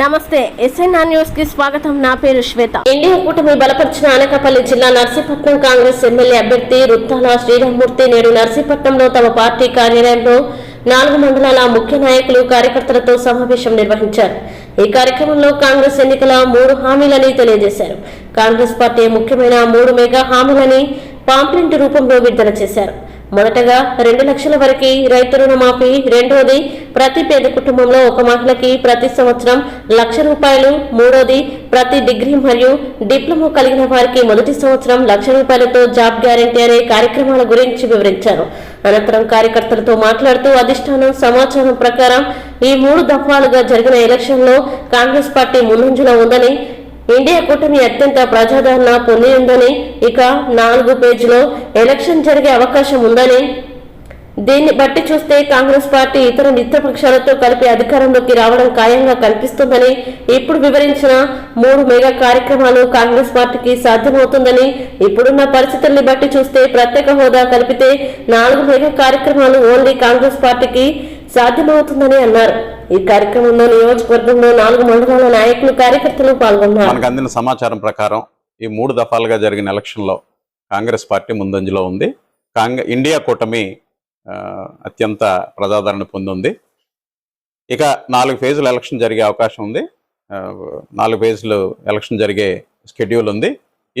నమస్తే ఎస్ఎన్ఆర్ న్యూస్కి స్వాగతం. నా పేరు శ్వేత. ఎన్డీఏ కూటమి బలపరిచిన అనకాపల్లి జిల్లా నర్సీపట్నం కాంగ్రెస్ ఎమ్మెల్యే అభ్యర్థి రుత్తాల శ్రీరామ్మూర్తి నేడు నర్సీపట్నంలో తమ పార్టీ కార్యాలయంలో నాలుగు మండలాల ముఖ్య నాయకులు కార్యకర్తలతో సమావేశం నిర్వహించారు. ఈ కార్యక్రమంలో కాంగ్రెస్ ఎన్నికల మూడు హామీలని తెలియజేశారు. కాంగ్రెస్ పార్టీ ముఖ్యమైన మూడు మెగా హామీలని పాంప్లెంట్ రూపంలో విడుదల చేశారు. మొదటగా రెండు లక్షల వరకు రైతు రుణమాఫీ రెండోది ప్రతి పేద కుటుంబంలో ఒక మహిళకి ప్రతి సంవత్సరం లక్ష రూపాయలు మూడోది ప్రతి డిగ్రీ మరియు డిప్లొమా కలిగిన వారికి మొదటి సంవత్సరం లక్ష రూపాయలతో జాబ్ గ్యారంటీ అనే కార్యక్రమాల గురించి వివరించారు. అనంతరం కార్యకర్తలతో మాట్లాడుతూ అధిష్టానం సమాచారం ప్రకారం ఈ మూడు దఫాలుగా జరిగిన ఎలక్షన్లో కాంగ్రెస్ పార్టీ ముందంజలో ఉందని ఇండియా కూటమి అత్యంత ప్రజాదరణ పొంది ఉందని ఇక నాలుగు పేజీలో ఎలక్షన్ జరిగే అవకాశం ఉందని దీన్ని బట్టి చూస్తే కాంగ్రెస్ పార్టీ ఇతర మిత్రపక్షాలతో కలిపి అధికారంలోకి రావడం ఖాయంగా కనిపిస్తుందని ఇప్పుడు వివరించిన మూడు మెగా కార్యక్రమాలు కాంగ్రెస్ పార్టీకి సాధ్యమవుతుందని ఇప్పుడున్న పరిస్థితుల్ని బట్టి చూస్తే ప్రత్యేక హోదా కలిపితే నాలుగు మెగా కార్యక్రమాలు ఓన్లీ కాంగ్రెస్ పార్టీకి సాధ్యమవుతుందని అన్నారు. ఈ కార్యక్రమంలో నియోజకవర్గంలో నాలుగు మండలాల నాయకులు కార్యకర్తలు పాల్గొన్నారు. మనకు అందిన సమాచారం ప్రకారం ఈ మూడు దఫాలుగా జరిగిన ఎలక్షన్లో కాంగ్రెస్ పార్టీ ముందంజలో ఉంది. కాంగ్రెస్ ఇండియా కూటమి అత్యంత ప్రజాదరణ పొందింది. ఇక నాలుగు ఫేజులు ఎలక్షన్ జరిగే అవకాశం ఉంది. నాలుగు ఫేజులు ఎలక్షన్ జరిగే షెడ్యూల్ ఉంది.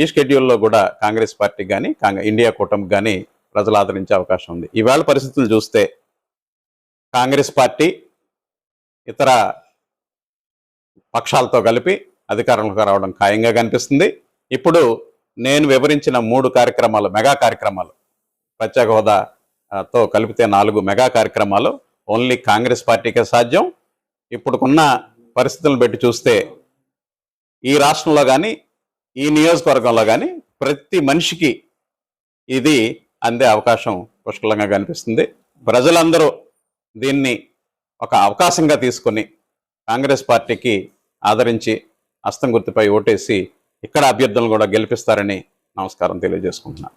ఈ షెడ్యూల్లో కూడా కాంగ్రెస్ పార్టీకి కానీ ఇండియా కూటమికి కానీ ప్రజలు ఆదరించే అవకాశం ఉంది. ఈవేళ పరిస్థితులు చూస్తే కాంగ్రెస్ పార్టీ ఇతర పక్షాలతో కలిపి అధికారంలోకి రావడం ఖాయంగా కనిపిస్తుంది. ఇప్పుడు నేను వివరించిన మూడు కార్యక్రమాలు మెగా కార్యక్రమాలు ప్రత్యేక హోదా తో కలిపితే నాలుగు మెగా కార్యక్రమాలు ఓన్లీ కాంగ్రెస్ పార్టీకే సాధ్యం. ఇప్పుడుకున్న పరిస్థితులను బట్టి చూస్తే ఈ రాష్ట్రంలో కానీ ఈ నియోజకవర్గంలో కానీ ప్రతి మనిషికి ఇది అందే అవకాశం పుష్కలంగా కనిపిస్తుంది. ప్రజలందరూ దీన్ని ఒక అవకాశంగా తీసుకొని కాంగ్రెస్ పార్టీకి ఆదరించి హస్తం గుర్తుపై ఓటేసి ఇక్కడ అభ్యర్థులను కూడా గెలిపిస్తారని నమస్కారం తెలియజేసుకుంటున్నాను.